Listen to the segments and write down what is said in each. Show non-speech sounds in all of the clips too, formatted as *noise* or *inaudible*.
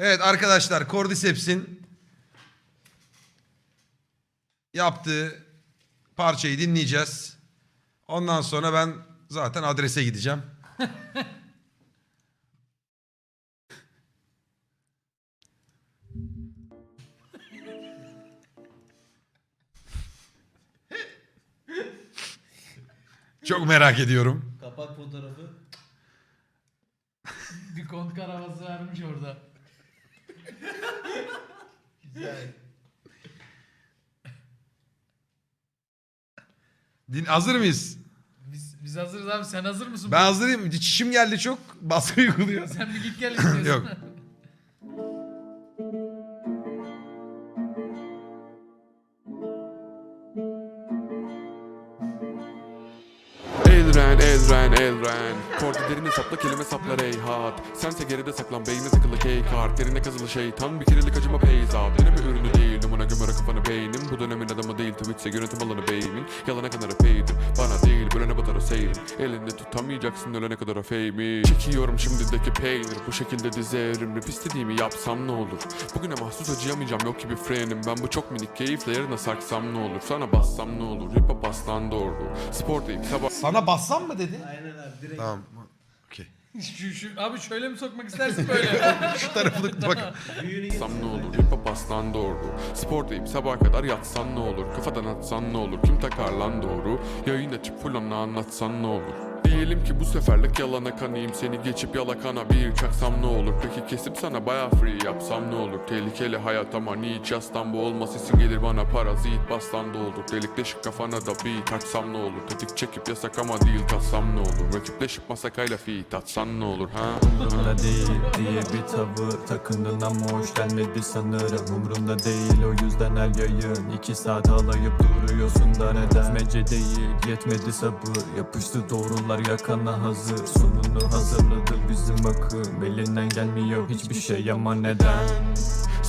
Evet arkadaşlar Cordyceps'in yaptığı parçayı dinleyeceğiz. Ondan sonra ben zaten adrese gideceğim. Çok merak ediyorum. Kapak fotoğrafı. Bir kontkar havası vermiş orada. Din hazır mıyız? Biz, biz hazırız abi sen hazır mısın? Ben hazırım. Çişim geldi çok. Baskı uyguluyor. Sen bir git gel istiyorsun. Yok. *laughs* Elren, Elren, Elren Kordu derini sapla kelime saplar ey hat. Sense geride saklan beynine takılı kart Derine kazılı şeytan bir kerelik acıma peyzat Dönemi ürünü değil numuna gömere kafanı beynim. Bu dönemin adamı değil Twitch'e yönetim alanı beynin Yalana kadar feydim Bana değil bölene batar o seyrim Elinde tutamayacaksın ölene kadar o fame'i Çekiyorum şimdideki peynir. Bu şekilde dizerim Rap istediğimi yapsam ne olur? Bugüne mahsus acıyamayacağım. Yok ki bir frenim. Ben bu çok minik keyifle yarına saksam ne olur? Sana bassam ne olur? Hip hop aslan doğru Spor deyip sabah Sana bassam mı dedi? Aynen abi direkt. Tamam. Şu, şu, abi şöyle mi sokmak istersin böyle? *laughs* Şu tarafını bak. Yatsam ne olur hip hop aslan doğru. Spor deyip sabaha kadar yatsan ne olur? Kafadan atsan ne olur? Kim takar lan doğru? Yayın açıp full ana anlatsan ne olur Diyelim ki bu seferlik yalana kanayım. Seni geçip yalakana bir çaksam ne olur? Peki kesip sana baya free yapsam ne olur? Tehlikeli hayat ama hiç yastan bu olmaz. Sesin gelir bana parazit bastan da olur Delik deşik kafana da beat açsam ne olur? Tetik çekip yasak ama değil tatsam ne olur? Rakipleşip masakayla feat atsan ne olur ha? Umrumda değil diye bir tavır Takındın ama hoş gelmedi sanırım. Umrumda değil o yüzden her yayın iki saat alayıp duruyorsun da neden? Mece değil yetmedi sabır. Yapıştı doğrular yakana hazır Sonunu hazırladı bizim akım Elinden gelmiyor hiçbir şey ama neden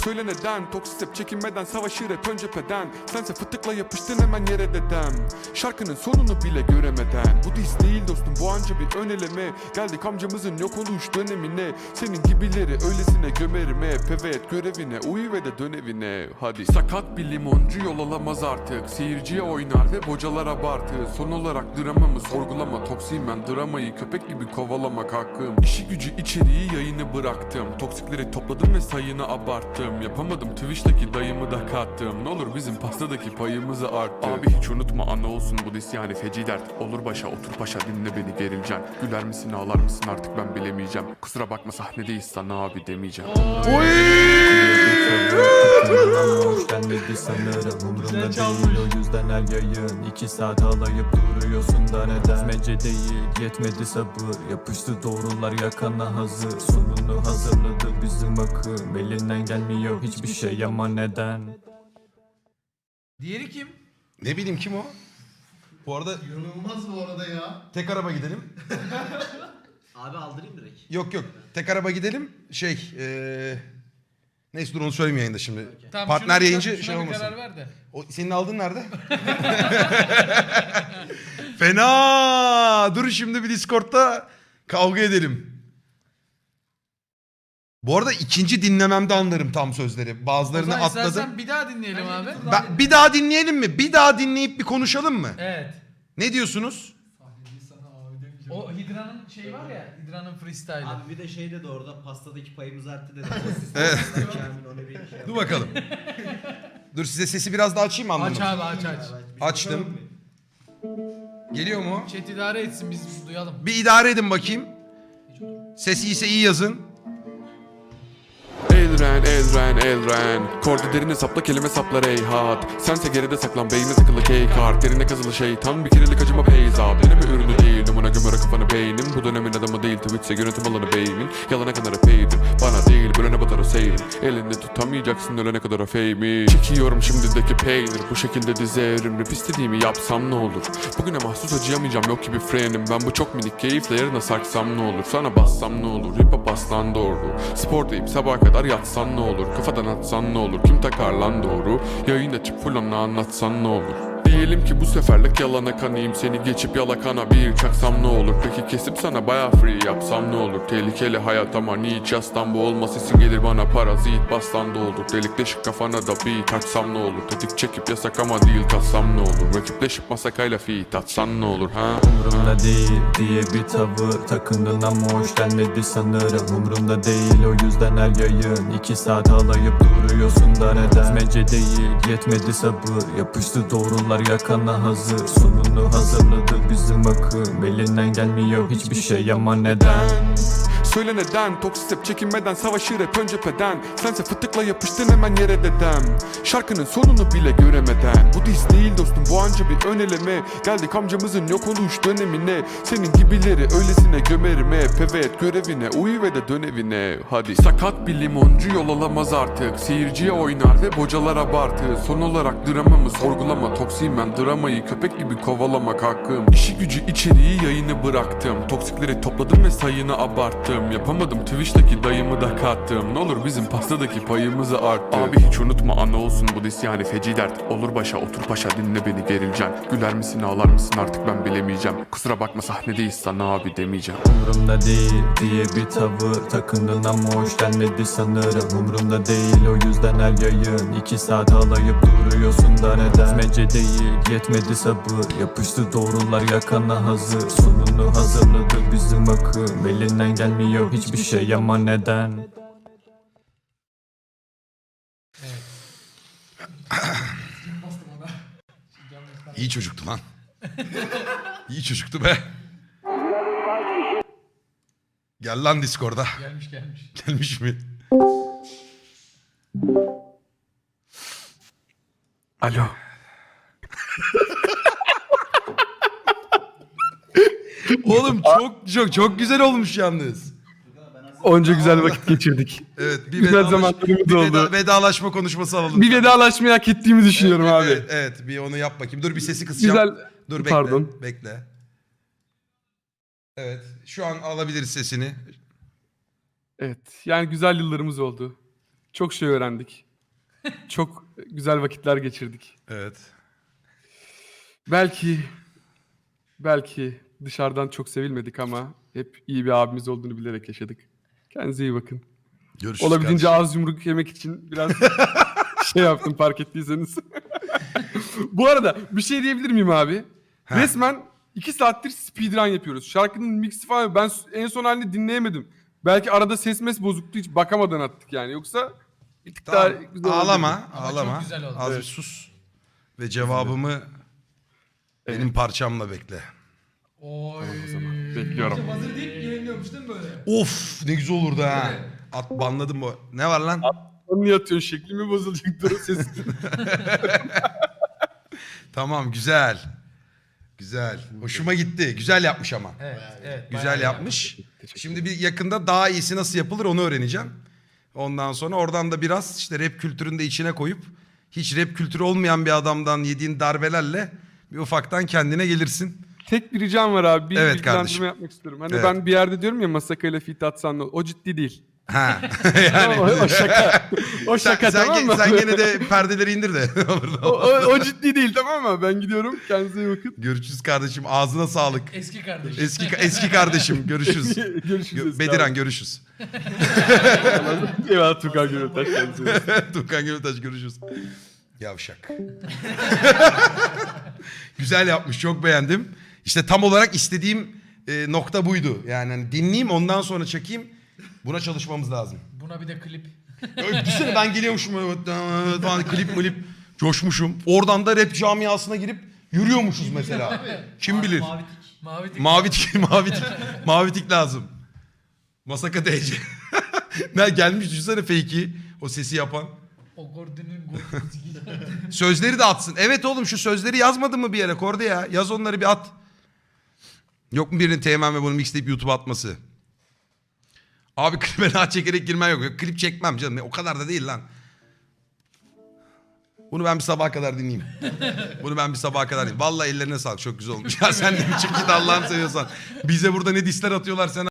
Söyle neden Toksik çekinmeden savaşır hep ön cepheden. Sense fıtıkla yapıştın hemen yere dedem Şarkının sonunu bile göremeden. Bu diss değil dostum bu anca bir ön eleme. Geldik amcamızın yok oluş dönemine. Senin gibileri öylesine gömerim hep. Evet görevine uyu ve de dön evine. Hadi. Sakat bir limoncu yol alamaz artık. Seyirciye oynar ve bocalar abartı. Son olarak dramamı sorgulama. Toksiyim ben dramayı köpek gibi kovalamak hakkım. İşi gücü içeriği yayını bıraktım. Toksikleri topladım ve sayını abarttım Yapamadım Twitch'teki dayımı da kattım. Ne olur bizim pastadaki payımızı arttı Abi hiç unutma ana olsun bu dis yani feci dert. Olur başa otur paşa dinle beni gerilcen Güler misin ağlar mısın artık ben bilemeyeceğim. Kusura bakma sahnedeyiz sana abi demeyeceğim. Gelmedi sanırım Umrumda değil o yüzden her yayın iki saat alayıp duruyorsun da neden Mece değil yetmedi sabır Yapıştı doğrular yakana hazır Sonunu hazırladı bizim akım Elinden gelmiyor hiçbir şey ama neden Diğeri kim? Ne bileyim kim o? Bu arada İnanılmaz bu arada ya. tek araba gidelim. *laughs* Abi aldırayım direkt. Yok yok. Tek araba gidelim. Şey eee Neyse dur onu söyleyeyim yayında şimdi. Tamam, Partner yayıncı şuna şey bir olmasın. karar ver de. O, senin aldığın nerede? *laughs* Fena. Dur şimdi bir Discord'da kavga edelim. Bu arada ikinci dinlememde anlarım tam sözleri. O Bazılarını zaman atladım. istersen bir daha dinleyelim abi. Ben- bir daha dinleyelim mi? Bir daha dinleyip bir konuşalım mı? Evet. Ne diyorsunuz? O Hidra'nın şeyi var ya, Hidra'nın freestyle'ı. Abi bir de şey dedi orada pastadaki payımız arttı dedi. *laughs* Evet. Kamil onu bir şey Dur bakalım. Dur size sesi biraz daha açayım mı Aç anladım. abi aç aç. Açtım. Geliyor mu? Chat idare etsin biz duyalım. Bir idare edin bakayım. Ses iyiyse iyi yazın. Elren, Elren, Elren Kordu derine sapla kelime saplar ey hat Sense geride saklan beynine takılı kart Derine kazılı şeytan bir kerelik acıma peyzat Dönemi ürünü değil numuna gömere kafanı beynim. Bu dönemin adamı değil Twitch'e yönetim alanı beynin Yalana kadar epeydim Bana değil bölene batar o seyrim. Elinde tutamayacaksın ölene kadar fame'i. Çekiyorum şimdideki peynir. Bu şekilde dizerim Rap istediğimi yapsam ne olur? Bugüne mahsus acıyamayacağım yok ki bir frenim. Ben bu çok minik keyifle yarına saksam ne olur? Sana bassam ne olur? Hip hop aslan doğru. Spor deyip sabaha kadar yatsan ne olur? Kafadan atsan ne olur? Kim takar lan doğru? Yayın açıp full anlatsan ne olur Diyelim ki bu seferlik yalana kanayım. Seni geçip yalakana bir çaksam ne olur? Peki kesip sana baya free yapsam ne olur? Tehlikeli hayat ama hiç yastan bu olma Sesin gelir bana parazit bastan da olur Delik deşik kafana da beat açsam ne olur? Tetik çekip yasak ama değil tatsam ne olur? Rakipleşip masakayla feat atsan ne olur ha? Umurumda değil diye bir tavır Takındın ama hoş gelmedi sanırım. Umurumda değil o yüzden her yayın İki saat alayıp duruyorsun da neden? Mece değil yetmedi sabır. Yapıştı doğrular yakana hazır Sonunu hazırladı bizim akım Elinden gelmiyor hiçbir şey ama neden Söyle neden? Toksik çekinmeden savaşır hep ön cepheden Sense fıtıkla yapıştın hemen yere dedem. Şarkının sonunu bile göremeden. Bu diz değil dostum bu anca bir öneleme. Geldik amcamızın yok oluş dönemine. Senin gibileri öylesine gömerim hep. Evet görevine uyu ve de dön evine. Hadi. Sakat bir limoncu yol alamaz artık. Seyirciye oynar ve bocalar abartı. Son olarak dramamı sorgulama. Toksiyim ben dramayı köpek gibi kovalamak hakkım. İşi gücü içeriği yayını bıraktım. Toksikleri topladım ve sayını abarttım Yapamadım Twitch'teki dayımı da kattım. Ne olur bizim pastadaki payımızı arttı Abi hiç unutma ana olsun bu dis yani feci dert. Olur başa otur paşa dinle beni gerileceğim. Güler misin ağlar mısın artık ben bilemeyeceğim. Kusura bakma sahnedeyiz sana abi demeyeceğim. Umurumda değil diye bir tavır Takındın ama hoş gelmedi sanırım. Umurumda değil o yüzden her yayın İki saat alayıp duruyorsun da neden? Mece değil yetmedi sabır. Yapıştı doğrular yakana hazır. Sonunu hazırladı bizim akım. Elinden gelmiyor hiçbir şey ama neden İyi çocuktu lan. *laughs* İyi çocuktu be. Gel lan Discord'a. Gelmiş gelmiş. Gelmiş mi? Alo *laughs* Oğlum çok çok çok güzel olmuş yalnız. Onca güzel vakit geçirdik. *laughs* Evet bir, Güzel vedalaş- zamanlarımız bir veda- oldu. vedalaşma konuşması alalım. Bir vedalaşmayı hak ettiğimi düşünüyorum abi. Evet, evet bir onu yap bakayım. Dur bir sesi kısacağım. Güzel. Dur bekle. Pardon. Bekle. Evet şu an alabiliriz sesini. Evet. Yani güzel yıllarımız oldu. Çok şey öğrendik. *laughs* Çok güzel vakitler geçirdik. Evet. Belki belki dışarıdan çok sevilmedik ama hep iyi bir abimiz olduğunu bilerek yaşadık. Kendinize iyi bakın. Görüşürüz Olabildiğince kardeşim. az yumruk yemek için biraz *laughs* şey yaptım fark ettiyseniz. *laughs* Bu arada bir şey diyebilir miyim abi? Heh. Resmen iki saattir speedrun yapıyoruz. Şarkının mixi falan ben en son halini dinleyemedim. Belki arada ses mes bozuktu hiç bakamadan attık yani. Yoksa bir tık Tamam, daha güzel ağlama, Ama ağlama. çok güzel oldu. Az bir Evet. sus. Ve cevabımı benim parçamla bekle. Oy. Bekliyorum. İşte hazır deyip yayınlıyormuş değil mi böyle? Of ne güzel olurdu ha. At banladım bu. Ne var lan? Onu niye atıyorsun? Şekli mi bozulacak? Dur ses. *laughs* Tamam güzel. Güzel. Hoşuma gitti. Güzel yapmış ama. Evet, evet. Güzel bayağı yapmış. Şimdi bir yakında daha iyisi nasıl yapılır onu öğreneceğim. Ondan sonra oradan da biraz işte rap kültürünü de içine koyup hiç rap kültürü olmayan bir adamdan yediğin darbelerle bir ufaktan kendine gelirsin. Tek bir ricam var abi. Bir Evet bilgilendirme kardeşim. yapmak istiyorum. Hani Evet. ben bir yerde diyorum ya Masaka ile fit atsan ne olur? O ciddi değil. Ha. *laughs* *laughs* o, o şaka. O sen, şaka sen, tamam ge- mı? sen gene de perdeleri indir de. *laughs* Olur o, o, o ciddi değil tamam mı? Ben gidiyorum. Kendinize iyi bakın. Görüşürüz kardeşim. Ağzına sağlık. Eski kardeş. Eski eski kardeşim. Görüşürüz. Görüşürüz. Gö- Bediran görüşürüz. Eyvallah Tukan Gürültaş. kendinize iyi bakın. Tukan Gümültaş görüşürüz. Yavşak. Güzel yapmış çok beğendim. İşte tam olarak istediğim e, nokta buydu. Yani hani dinleyeyim ondan sonra çekeyim. Buna çalışmamız lazım. Buna bir de klip. Öyle Düşünsene ben geliyormuşum evet, falan klip coşmuşum. Oradan da rap camiasına girip yürüyormuşuz mesela. Kim bilir? Mavi tik. Mavi tik. Mavi tik, *laughs* mavi tik, mavi tik lazım. Masaka DC. *laughs* ne gelmiş düşünsene fake'i o sesi yapan. O Gordon'un Gordon'un Sözleri de atsın. Evet oğlum şu sözleri yazmadın mı bir yere Kordi ya? Yaz onları bir at. Yok mu birinin Teğmen ve bunu mixleyip YouTube'a atması? Abi *laughs* klibe daha çekerek girmen yok. yok. Klip çekmem canım. O kadar da değil lan. Bunu ben bir sabaha kadar dinleyeyim. *laughs* Bunu ben bir sabaha kadar dinleyeyim. Vallahi ellerine sağlık. Çok güzel olmuş. Ya sen de bir çık git Allah'ını seviyorsan. Bize burada ne disler atıyorlar sen